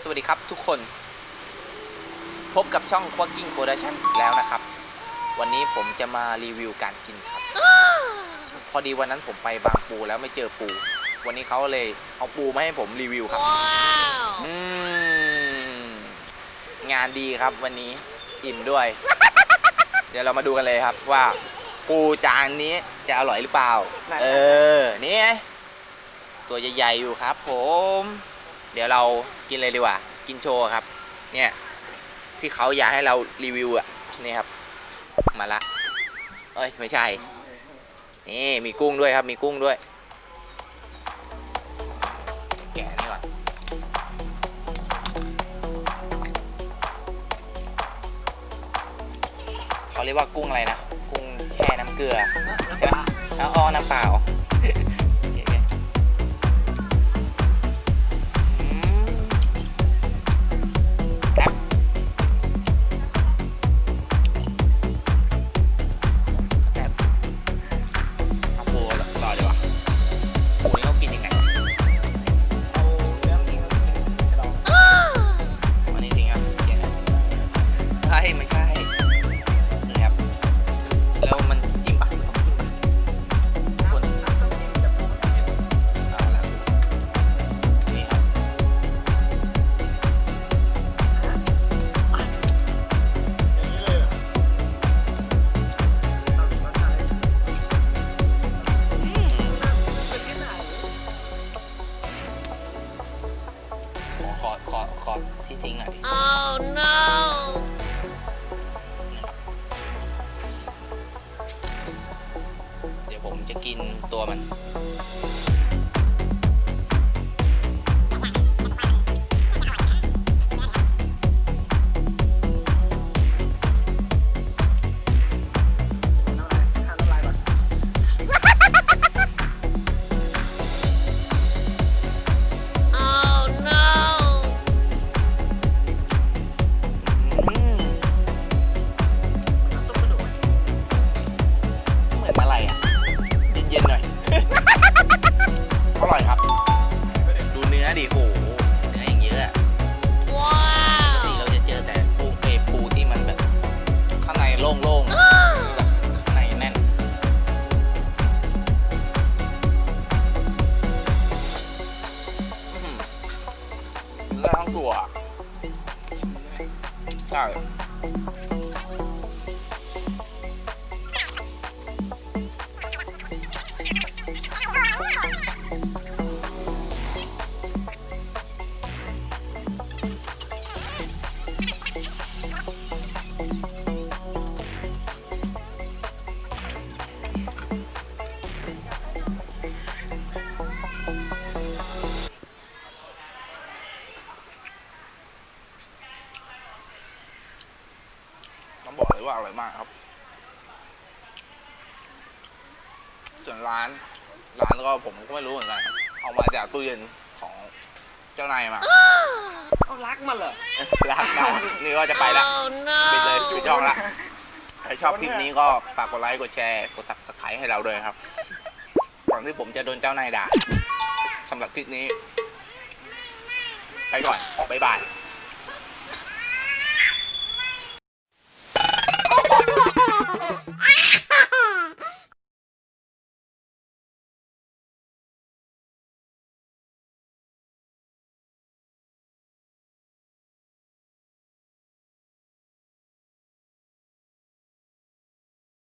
สวัสดีครับทุกคน พบกับช่อง Quacking Production อีกแล้วนะครับ วันนี้ผมจะมารีวิวการกินครับ พอดีวันนั้นผมไปบางปูแล้วไม่เจอปู วันนี้เขาเลยเอาปูมาให้ผมรีวิวครับ อืมงานดีครับวันนี้อิ่มด้วย เดี๋ยวเรามาดูกันเลยครับว่า ปูจานนี้จะอร่อยหรือเปล่าไหนครับเออ นี่ไงตัวใหญ่ๆอยู่ครับผม เดี๋ยวเรากินเลยดีกว่า กินโชว์ครับ เนี่ย ที่เขาอยากให้เรารีวิวอะ นี่ครับ มาละ เอ้ย ไม่ใช่ นี่มีกุ้งด้วยครับ มีกุ้งด้วย แกะนี่ก่อนเขาเรียกว่ากุ้งอะไรนะ กุ้งแช่น้ำเกลือ ใช่ไหมแล้วอ้อน้ำเปล่า เนื้อทั้งตัวใช่ ว่าอร่อยมากครับ ส่วนร้าน ร้านก็ผมก็ไม่รู้เหมือนกันครับเอามาจากตู้เย็นของเจ้านายมาเอารักมันเหรอร้านมานี่ก็จะไปละ Oh ปิดเลย no! ปิดช่องละใครชอบคลิปนี้ก็ฝากกดไลค์กดแชร์กด subscribe ให้เราด้วยครับก่อนที่ผมจะโดนเจ้านายด่าสำหรับคลิปนี้ ไปก่อน บ๊ายบาย